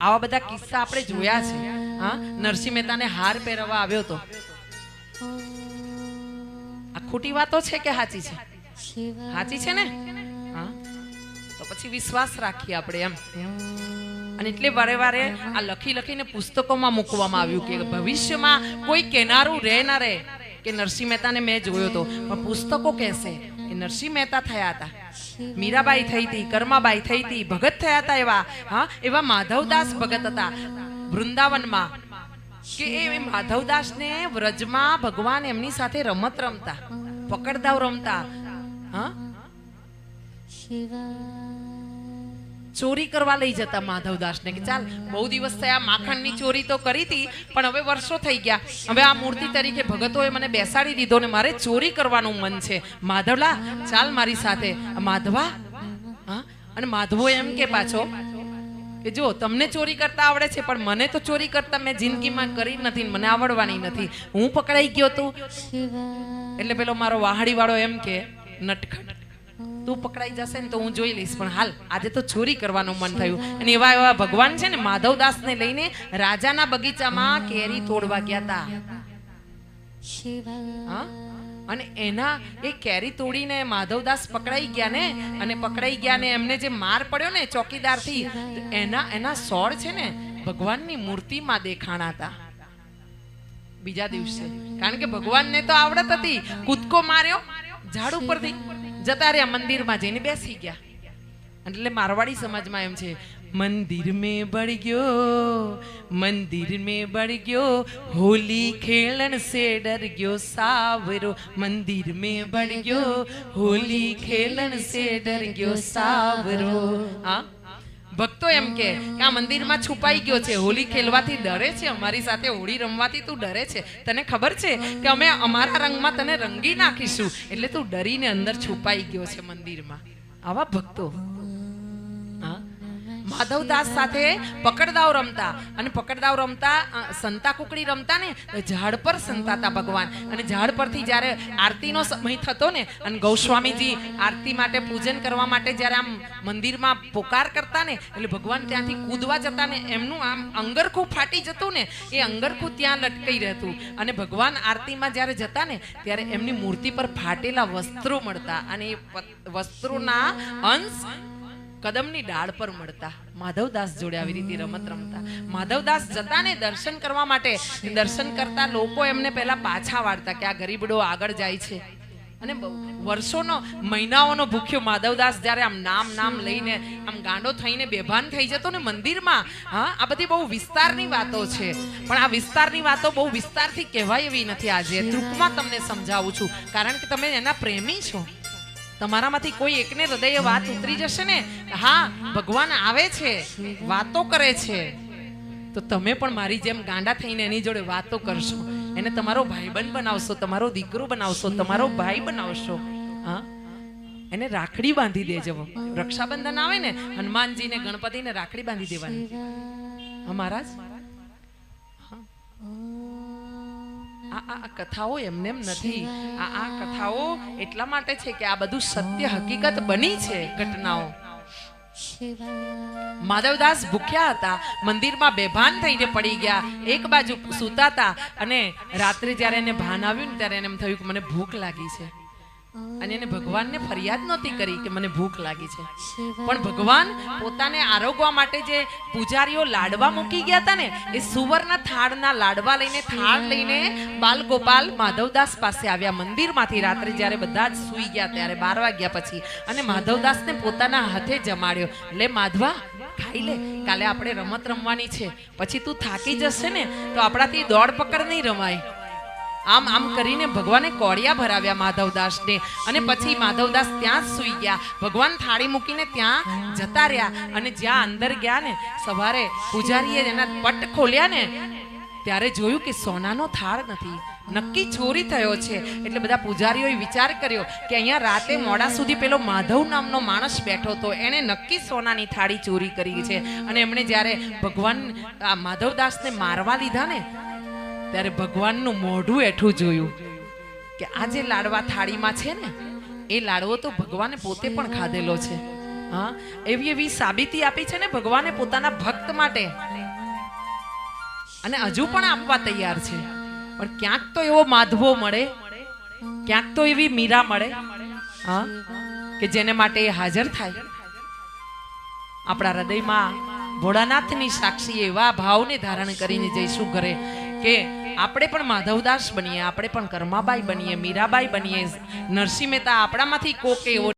આવા બધા કિસ્સા આપણે જોયા છે. હા, નરસિંહ મહેતાને હાર પહેરવા આવ્યો તો. આ ખોટી વાતો છે કે સાચી છે? સાચી છે ને? હા. તો પછી વિશ્વાસ રાખીએ આપણે એમ. અને એટલે વારે વારે આ લખી લખીને પુસ્તકોમાં મૂકવામાં આવ્યું કે ભવિષ્યમાં કોઈ કેનારું રહે ના રહે કે નરસિંહ મહેતાને મેં જોયો તો. પણ પુસ્તકો કહેશે કે નરસિંહ મહેતા થયા હતા. મીરાબાઈ થઈ હતી કર્માબાઈ થઈ હતી ભગત થયા હતા એવા, હા, એવા માધવદાસ ભગત હતા. વૃંદાવનમાં કે એ માધવદાસને વ્રજમાં ભગવાન એમની સાથે રમત રમતા પકડદાવ રમતા, હા? ચોરી કરવા લઈ જતા માધવદાસને કે ચાલ, બહુ દિવસ થયા માખણની ચોરી તો કરી હતી, પણ હવે વર્ષો થઈ ગયા. હવે આ મૂર્તિ તરીકે ભગતોએ મને બેસાડી દીધો ને મારે ચોરી કરવાનું મન છે. માધવલા, ચાલ મારી સાથે. માધવા, હા? અને માધવો એમ કે પાછો કે જો, તમને ચોરી કરતા આવડે છે, પણ મને તો ચોરી કરતા મેં જિંદગીમાં કરી નથી મને આવડવાની નથી. હું પકડાઈ ગયો તું? એટલે પેલો મારો વાહડી વાળો એમ કે, નટખટ. તું પકડાઈ જશે ને તો હું જોઈ લઈશ. પણ હાલ, આજે તો ચોરી કરવાનું મન થયું. અને એવા એવા ભગવાન છે ને, માધવદાસને લઈને રાજાના બગીચામાં કેરી તોડવા ગયા હતા. અને એના, એ કેરી તોડીને માધવદાસ પકડાઈ ગયા ને, અને પકડાઈ ગયા ને એમને જે માર પડ્યો ને ચોકીદારથી એના એના સોળ છે ને, ભગવાનની મૂર્તિમાં દેખાણા હતા. બીજા દિવસે. કારણ કે ભગવાનને તો આવડત હતી. કૂદકો માર્યો, ઝાડ ઉપરથી. જતા રહ્યા, મંદિરમાં જઈને બેસી ગયા. એટલે મારવાડી સમાજમાં એમ છે મંદિર મે બળ ગયો મંદિર મે બળ ગયો, હોલી ખેલણ સે ડર ગયો સાવરો મંદિર મે બળ ગયો, હોલી ખેલણ સે ડર ગયો સાવરો. હા? ભક્તો એમ કે આ મંદિરમાં છુપાઈ ગયો છે, હોલી ખેલવાથી ડરે છે, અમારી સાથે હોળી રમવાથી તું ડરે છે. તને ખબર છે કે અમે અમારા રંગમાં તને રંગી નાખીશું? એટલે તું ડરીને અંદર છુપાઈ ગયો છે મંદિરમાં. આવા ભક્તો માધવદાસ સાથે પકડદાવ રમતા. અને પકડદાવ રમતા સંતા કુકડી રમતા ને ઝાડ પર સંતાતા ભગવાન. અને ઝાડ પરથી જ્યારે આરતીનો સમય થતો ને, અને ગૌસ્વામીજી આરતી માટે પૂજન કરવા માટે જ્યારે આમ મંદિરમાં પોકાર કરતા ને, એટલે ભગવાન ત્યાંથી કૂદવા જતા ને, એમનું આમ અંગરખું ફાટી જતું ને, એ અંગરખું ત્યાં લટકાઈ રહેતું. અને ભગવાન આરતીમાં જ્યારે જતા ને, ત્યારે એમની મૂર્તિ પર ફાટેલા વસ્ત્રો મળતા. અને એ વસ્ત્રોના અંશ કદમની ડાળ પર મળતા. માધવદાસ જોડે આવી રીતે રમત રમતા. માધવદાસ જતા ને દર્શન કરવા માટે, દર્શન કરતા લોકો એમને પહેલા પાછા વાળતા કે આ ગરીબડો આગળ જાય છે. અને વર્ષોનો, મહિનાઓનો ભૂખ્યો માધવદાસ જ્યારે આમ નામ નામ લઈને, આમ ગાંડો થઈને બેભાન થઈ જતો ને મંદિરમાં, હા, આ બધી બહુ વિસ્તારની વાતો છે. પણ આ વિસ્તારની વાતો બહુ વિસ્તારથી કહેવાય એવી નથી. આજે ટૂંકમાં તમને સમજાવું છું. કારણ કે તમે એના પ્રેમી છો. તમારામાંથી કોઈ એકને હૃદયે વાત ઉતરી જશે ને? હા, ભગવાન આવે છે, વાતો કરે છે. તો તમે પણ મારી જેમ ગાંડા થઈને એની જોડે વાતો કરશો. એને તમારો ભાઈબંધ બનાવશો, તમારો દીકરો બનાવશો, તમારો ભાઈ બનાવશો. હા? એને રાખડી બાંધી દેજો. રક્ષાબંધન આવે ને, હનુમાનજીને, ગણપતિને રાખડી બાંધી દેવાની. હા, મહારાજ? હા. આ કથાઓ એમને એમ નથી. આ આ કથાઓ એટલા માટે છે કે આ બધું સત્ય હકીકત બની છે ઘટનાઓ. માધવદાસ ભૂખ્યા હતા. મંદિરમાં બેભાન થઈને પડી ગયા. એક બાજુ સૂતા હતા અને રાત્રે જ્યારે એને ભાન આવ્યું ને ત્યારે એને એમ થયું કે મને ભૂખ લાગી છે. અને એને ભગવાનને ફરિયાદ નહોતી કરી કે મને ભૂખ લાગી છે. પણ ભગવાન પોતાને આરોગવા માટે જે પૂજારીઓ લાડવા મૂકી ગયા હતા ને એ સુવર્ણ થાળના લાડવા લઈને થાળ લઈને બાલગોપાલ માધવદાસ પાસે આવ્યા મંદિરમાંથી રાત્રે જ્યારે બધા જ સૂઈ ગયા ત્યારે બાર વાગ્યા પછી અને માધવદાસને પોતાના હાથે જમાડ્યો. લે માધવા ખાઈ લે કાલે આપણે રમત રમવાની છે. પછી તું થાકી જશે ને તો આપણાથી દોડ પકડ નહીં રમાય. આમ આમ કરીને ભગવાને કોળિયા ભરાવ્યા માધવદાસને. અને પછી માધવદાસ ત્યાં જ સૂઈ ગયા. ભગવાન થાળી મૂકીને ત્યાં જતા રહ્યા. અને જ્યાં અંદર ગયા ને, સવારે પૂજારીએ એના પટ ખોલ્યા ને, ત્યારે જોયું કે સોનાનો થાળ નથી. નક્કી ચોરી થયો છે. એટલે બધા પૂજારીઓએ વિચાર કર્યો કે અહીંયા રાતે મોડા સુધી પેલો માધવ નામનો માણસ બેઠો હતો. એણે નક્કી સોનાની થાળી ચોરી કરી છે. અને એમણે જ્યારે ભગવાન માધવદાસને મારવા લીધા ને ત્યારે ભગવાનનું મોઢું એઠું જોયું કે આ જે લાડવા થાળીમાં છે ને, એ લાડવો તો ભગવાને પોતે પણ ખાધેલો છે. હા, એવી એવી સાબિતી આપી છે ને ભગવાને પોતાના ભક્ત માટે. અને હજુ પણ આપવા તૈયાર છે. પણ ક્યાંક તો એવો માધવો મળે, ક્યાંક તો એવી મીરા મળે, હા, કે જેને માટે એ હાજર થાય. આપણા હૃદયમાં ભોળાનાથની સાક્ષી એવા ભાવને ધારણ કરીને જઈશું ઘરે. કે આપણે પણ માધવદાસ બનીએ, આપણે પણ કર્માબાઈ બનીએ, મીરાબાઈ બનીએ, નરસિંહ મહેતા આપણામાંથી કોક એવો